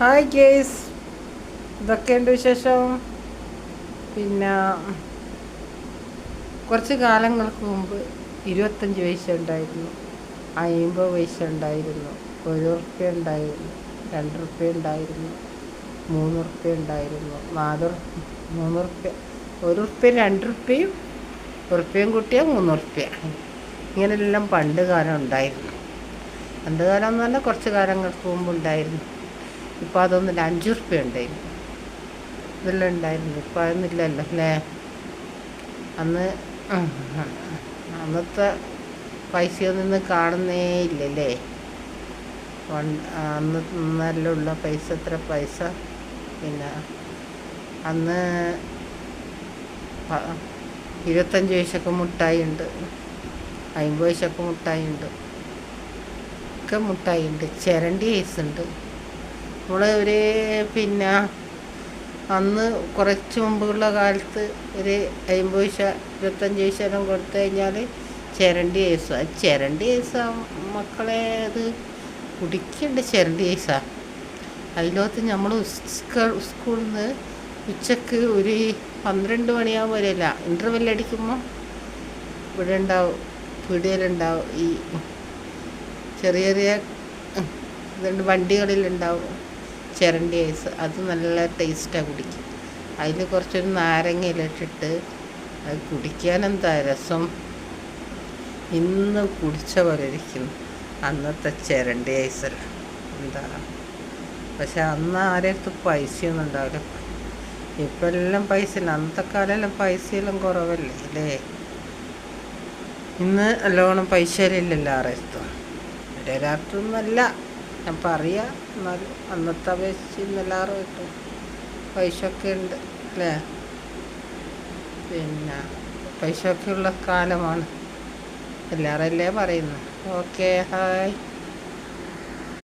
Hi guys ഇതൊക്കെയുണ്ട് വിശേഷം. പിന്നെ കുറച്ച് കാലങ്ങൾക്ക് മുമ്പ് ഇരുപത്തഞ്ച് പൈസ ഉണ്ടായിരുന്നു. അമ്പത് പൈസ ഉണ്ടായിരുന്നു. ഒരു ഉറുപ്പ്യ ഉണ്ടായിരുന്നു. രണ്ട് ഉറുപ്പ്യ ഉണ്ടായിരുന്നു. മൂന്ന് ഉറുപ്പ്യ ഉണ്ടായിരുന്നു. നാല് മൂന്ന് ഉറുപ്പ്യ. ഒരു ഉറുപ്പ്യ രണ്ട് ഉറുപ്പ്യയും ഉറുപ്പ്യയും കൂട്ടിയാൽ മൂന്ന് ഉറുപ്പ്യ. ഇങ്ങനെയെല്ലാം പണ്ട് കാലം ഉണ്ടായിരുന്നു. പണ്ട് കാലം എന്ന് പറഞ്ഞാൽ കുറച്ച് കാലങ്ങൾക്ക് മുമ്പ് ഉണ്ടായിരുന്നു. ഇപ്പോൾ അതൊന്നുമില്ല അഞ്ച് ഉറുപ്പ്യ ഉണ്ടായിരുന്നു ഇതെല്ലാം ഉണ്ടായിരുന്നു ഇപ്പം അതൊന്നുമില്ലല്ലോ അല്ലേ? അന്ന് അന്നത്തെ പൈസയൊന്നും കാണുന്നേ ഇല്ലല്ലേ? വൺ- അന്ന് നല്ല ഉള്ള പൈസ എത്ര പൈസ. പിന്നെ അന്ന് ഇരുപത്തഞ്ച് വയസ്സൊക്കെ മുട്ടായി ഉണ്ട് അമ്പത് വയസ്സൊക്കെ മുട്ടായി ഉണ്ട് ഒക്കെ മുട്ടായി ഉണ്ട് ചിരണ്ടി ഐസ് ഉണ്ട്. നമ്മൾ ഒരു പിന്നെ അന്ന് കുറച്ച് മുമ്പുള്ള കാലത്ത് ഒരു അമ്പത് പൈസ ഇരുപത്തഞ്ച് പൈസ കൊടുത്തു കഴിഞ്ഞാൽ ചിരണ്ടി ഐസ് ചിരണ്ടി ഐസ് മക്കളെ അത് കുടിക്കേണ്ട ചിരണ്ടി ഐസാ അതിലോത്ത് നമ്മൾ സ്കൂളിൽ നിന്ന് ഉച്ചയ്ക്ക് ഒരു പന്ത്രണ്ട് മണിയാകുമ്പോൾ വരില്ല. ഇന്റർവെൽ അടിക്കുമ്പോൾ ഇവിടെ ഉണ്ടാവും പീടികയിലുണ്ടാവും ഈ ചെറിയ ചെറിയ ഇതുണ്ട് വണ്ടികളിലുണ്ടാവും ചിരണ്ടി ഐസ്. അത് നല്ല ടേസ്റ്റാണ് കുടിക്കും അതിൽ കുറച്ചൊരു നാരങ്ങ ഇലട്ടിട്ട് അത് കുടിക്കാൻ എന്താ രസം? ഇന്ന് കുടിച്ച പോലെ ഇരിക്കുന്നു അന്നത്തെ ചിരണ്ടി ഐസല്ല എന്താ? പക്ഷെ അന്ന് ആരെടുത്ത് പൈസയൊന്നും ഉണ്ടാവില്ല. ഇപ്പം എല്ലാം പൈസ ഇല്ല അന്നത്തെ കാലമെല്ലാം പൈസയെല്ലാം കുറവല്ലേ അല്ലേ ഇന്ന് നല്ലോണം പൈസ ഇല്ലല്ലോ ആരെടുത്തും ഒരാളത്തൊന്നല്ല ഞാൻ പറയാം എന്നാലും അന്നത്തെ അപേക്ഷിച്ച് ഇന്ന് എല്ലാവരും കിട്ടും പൈസ ഒക്കെ ഉണ്ട് അല്ലേ? പിന്നെ പൈസ ഒക്കെ ഉള്ള കാലമാണ്. എല്ലാവരും അല്ലേ പറയുന്നു? Okay hi.